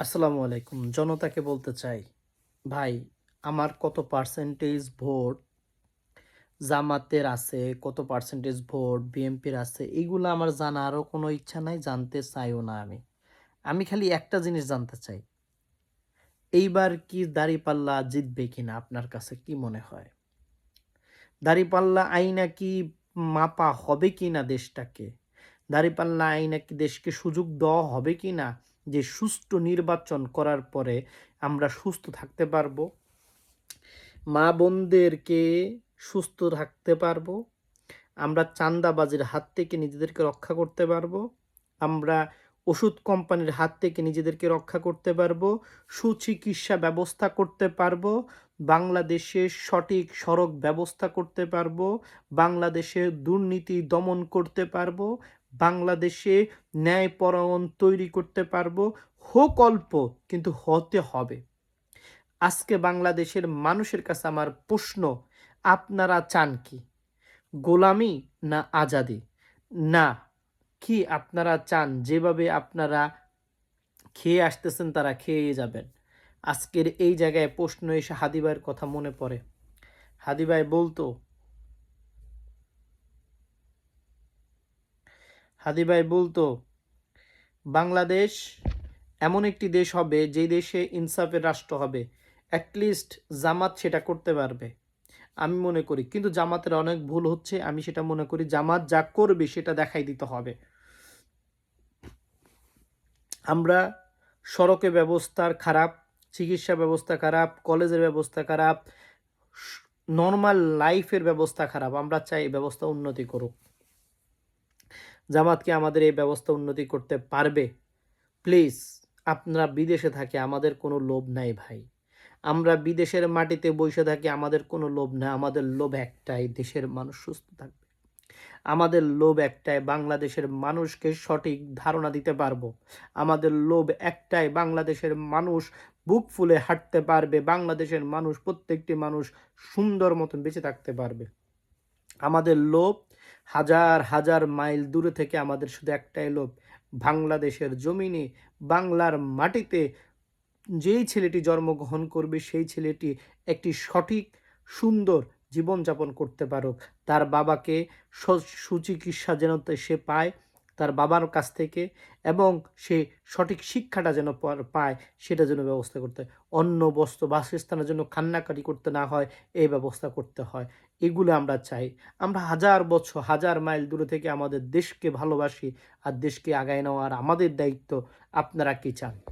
আসসালামু আলাইকুম। জনতাকে বলতে চাই, ভাই, আমার কত পার্সেন্টেজ ভোট জামাতের আছে, কত পার্সেন্টেজ ভোট বিএনপির আছে এইগুলো আমার জানারও কোনো ইচ্ছা নাই, জানতে চাইও না আমি। আমি খালি একটা জিনিস জানতে চাই, এইবার কি দাড়িপাল্লা জিতবে কিনা আপনার কাছে কি মনে হয়? দাড়িপাল্লা আইনা কি মাপা হবে কি না দেশটাকে? দাড়িপাল্লা আইনা কি দেশকে সুযোগ দেওয়া হবে কিনা? যে সুষ্ঠু নির্বাচন করার পরে আমরা সুস্থ থাকতে পারব। মা বোনদেরকে সুস্থ থাকতে পারব। আমরা চান্দাবাজির হাত থেকে নিজেদেরকে রক্ষা করতে পারব। আমরা ওষুধ কোম্পানির হাত থেকে নিজেদেরকে রক্ষা করতে পারব। সুচিকিৎসা ব্যবস্থা করতে পারব। বাংলাদেশে সঠিক সড়ক ব্যবস্থা করতে পারব। বাংলাদেশে দুর্নীতি দমন করতে পারব। বাংলাদেশে ন্যায়পরায়ণ তৈরি করতে পারব, হোক অল্প কিন্তু হতে হবে। আজকে বাংলাদেশের মানুষের কাছে আমার প্রশ্ন, আপনারা চান কি? গোলামি না আজাদি? না, কি আপনারা চান যেভাবে আপনারা খেয়ে আসতেছেন তারা খেয়ে যাবেন? আজকের এই জায়গায় প্রশ্ন এসে হাদিবাইয়ের কথা মনে পড়ে। হাদিবাই বলতো হাদিবাই বলতো, বাংলাদেশ এমন একটি দেশ হবে যে দেশে ইনসাফের রাষ্ট্র হবে। অ্যাটলিস্ট জামাত সেটা করতে পারবে। আমি মনে করি, কিন্তু জামাতের অনেক ভুল হচ্ছে, আমি সেটা মনে করি, জামাত যা করবে সেটা দেখাই দিতে হবে। আমরা সড়কে ব্যবস্থার খারাপ, চিকিৎসা ব্যবস্থা খারাপ, কলেজের ব্যবস্থা খারাপ নর্মাল লাইফের ব্যবস্থা খারাপ, আমরা চাই ব্যবস্থা উন্নতি করুক। জামাতকে আমাদের এই ব্যবস্থা উন্নতি করতে পারবে? প্লিজ আপনারা বিদেশে থাকে, আমাদের কোনো লোভ নাই ভাই। আমরা বিদেশের মাটিতে বসে থাকি, আমাদের কোনো লোভ নাই। আমাদের লোভ একটাই, দেশের মানুষ সুস্থ থাকবে। আমাদের লোভ একটাই, বাংলাদেশের মানুষকে সঠিক ধারণা দিতে পারব। আমাদের লোভ একটাই, বাংলাদেশের মানুষ বুক ফুলে হাঁটতে পারবে। বাংলাদেশের মানুষ, প্রত্যেকটি মানুষ সুন্দর মতন বেঁচে থাকতে পারবে। আমাদের লোভ হাজার হাজার মাইল দূরে থেকে আমাদের শুধু একটাই লোভ। বাংলাদেশের জমিনে বাংলার মাটিতে যেই ছেলেটি জন্মগ্রহণ করবে, সেই ছেলেটি একটি সঠিক, সুন্দর জীবনযাপন করতে পারুক। তার বাবাকে সুচিকিৎসা যেন সে পায় তার বাবার কাছ থেকে এবং সে সঠিক শিক্ষাটা যেন পায়, সেটা যেন ব্যবস্থা করতে হয়। অন্য বস্ত্র বাসস্থানের জন্য কান্নাকাটি করতে না হয় এই ব্যবস্থা করতে হয়। এগুলো আমরা চাই। আমরা হাজার বছর, হাজার মাইল দূরে থেকে আমাদের দেশকে ভালোবাসি আর দেশকে আগায় নেওয়ার আমাদের দায়িত্ব। আপনারা কী চান?